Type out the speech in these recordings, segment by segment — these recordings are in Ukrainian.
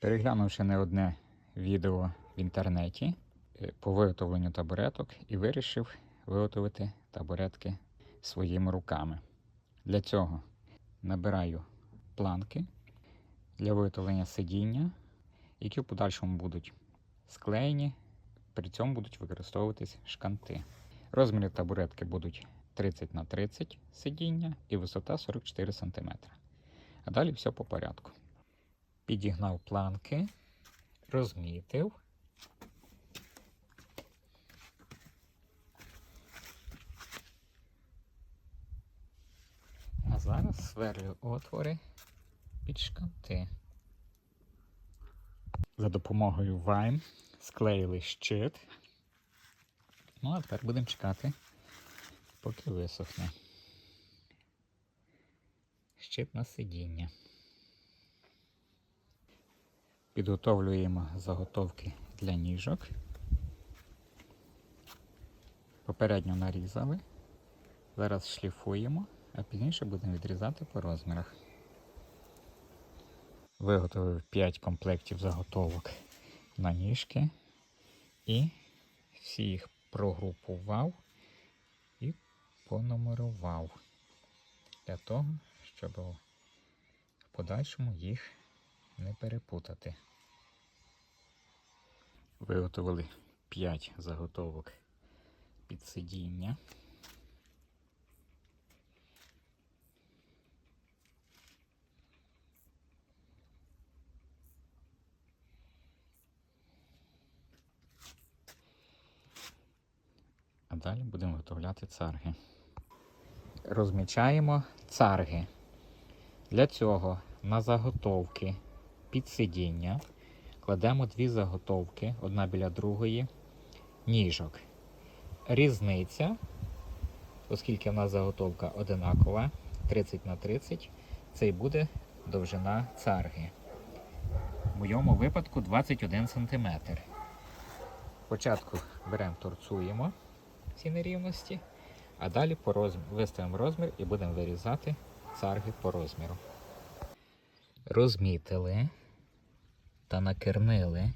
Переглянувши не одне відео в інтернеті е, по виготовленню табуреток і вирішив виготовити табуретки своїми руками. Для цього набираю планки для виготовлення сидіння, які в подальшому будуть склеєні, при цьому будуть використовуватись шканти. Розміри табуретки будуть 30 на 30 сидіння і висота 44 см. А далі все по порядку. Підігнав планки, розмітив. А зараз сверлю отвори під шканти. За допомогою Vime склеїли щит. Ну, а тепер будемо чекати, поки висохне. Щит на сидіння. Підготовлюємо заготовки для ніжок. Попередньо нарізали. Зараз шліфуємо, а пізніше будемо відрізати по розмірах. Виготовив 5 комплектів заготовок на ніжки і всі їх прогрупував і понумерував для того, щоб в подальшому їх не перепутати. Виготовили 5 заготовок під сидіння. А далі будемо виготовляти царги. Розмічаємо царги. Для цього на заготовки під сидіння кладемо дві заготовки, одна біля другої, ніжок. Різниця, оскільки в нас заготовка одинакова, 30 на 30, це і буде довжина царги. В моєму випадку 21 см. Спочатку беремо, торцуємо ці нерівності, а далі по розмір, виставимо розмір і будемо вирізати царги по розміру. Розмітили та накернили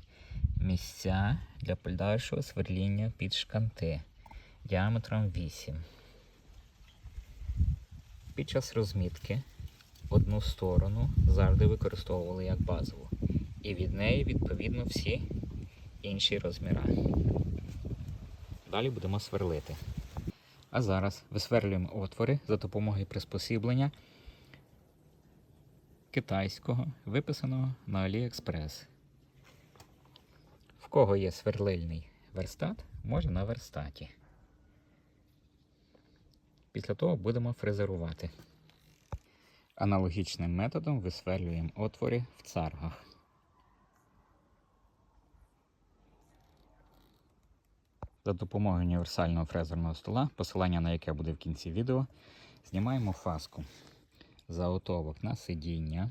місця для подальшого сверління під шканти діаметром 8. Під час розмітки одну сторону завжди використовували як базову, і від неї відповідно всі інші розміри. Далі будемо сверлити. А зараз висверлюємо отвори за допомогою приспосіблення китайського, виписаного на AliExpress. В кого є сверлильний верстат, може на верстаті. Після того будемо фрезерувати. Аналогічним методом висверлюємо отвори в царгах. За допомогою універсального фрезерного стола, посилання на яке буде в кінці відео, знімаємо фаску заготовок на сидіння,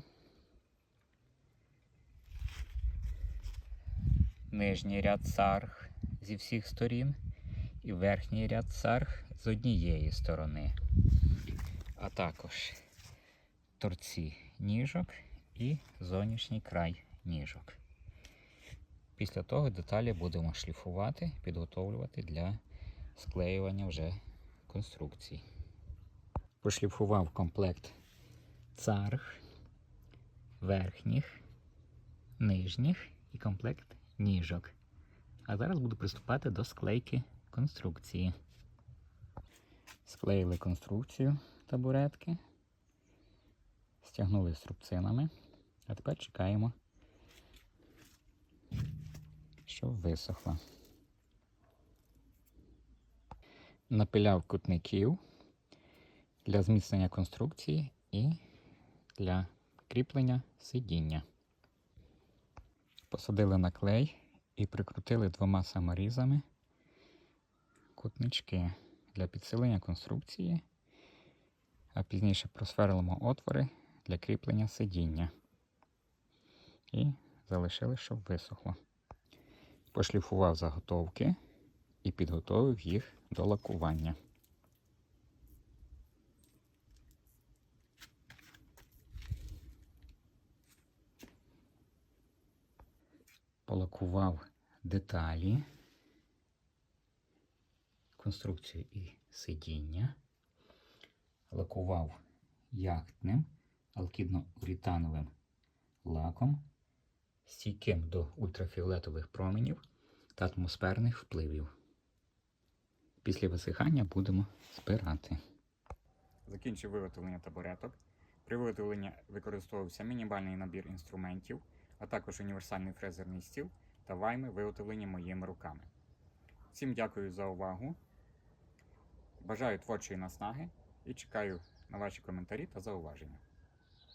нижній ряд царг зі всіх сторін і верхній ряд царг з однієї сторони, а також торці ніжок і зовнішній край ніжок. Після того деталі будемо шліфувати, підготовлювати для склеювання вже конструкцій. Пошліфував комплект царг, верхніх, нижніх і комплект ніжок. А зараз буду приступати до склейки конструкції. Склеїли конструкцію табуретки, стягнули струбцинами, а тепер чекаємо що висохла. Напиляв кутників для зміцнення конструкції і для кріплення сидіння. Посадили на клей і прикрутили двома саморізами кутнички для підсилення конструкції, а пізніше просверлимо отвори для кріплення сидіння. І залишили, щоб висохло. Пошліфував заготовки і підготовив їх до лакування. Полакував деталі, конструкцію і сидіння, лакував яхтним алкідно-урітановим лаком, стійким до ультрафіолетових променів та атмосферних впливів. Після висихання будемо збирати. Закінчив виготовлення табуреток. При виготовленні використовувався мінімальний набір інструментів, а також універсальний фрезерний стіл та вайми, виготовлені моїми руками. Всім дякую за увагу. Бажаю творчої наснаги і чекаю на ваші коментарі та зауваження.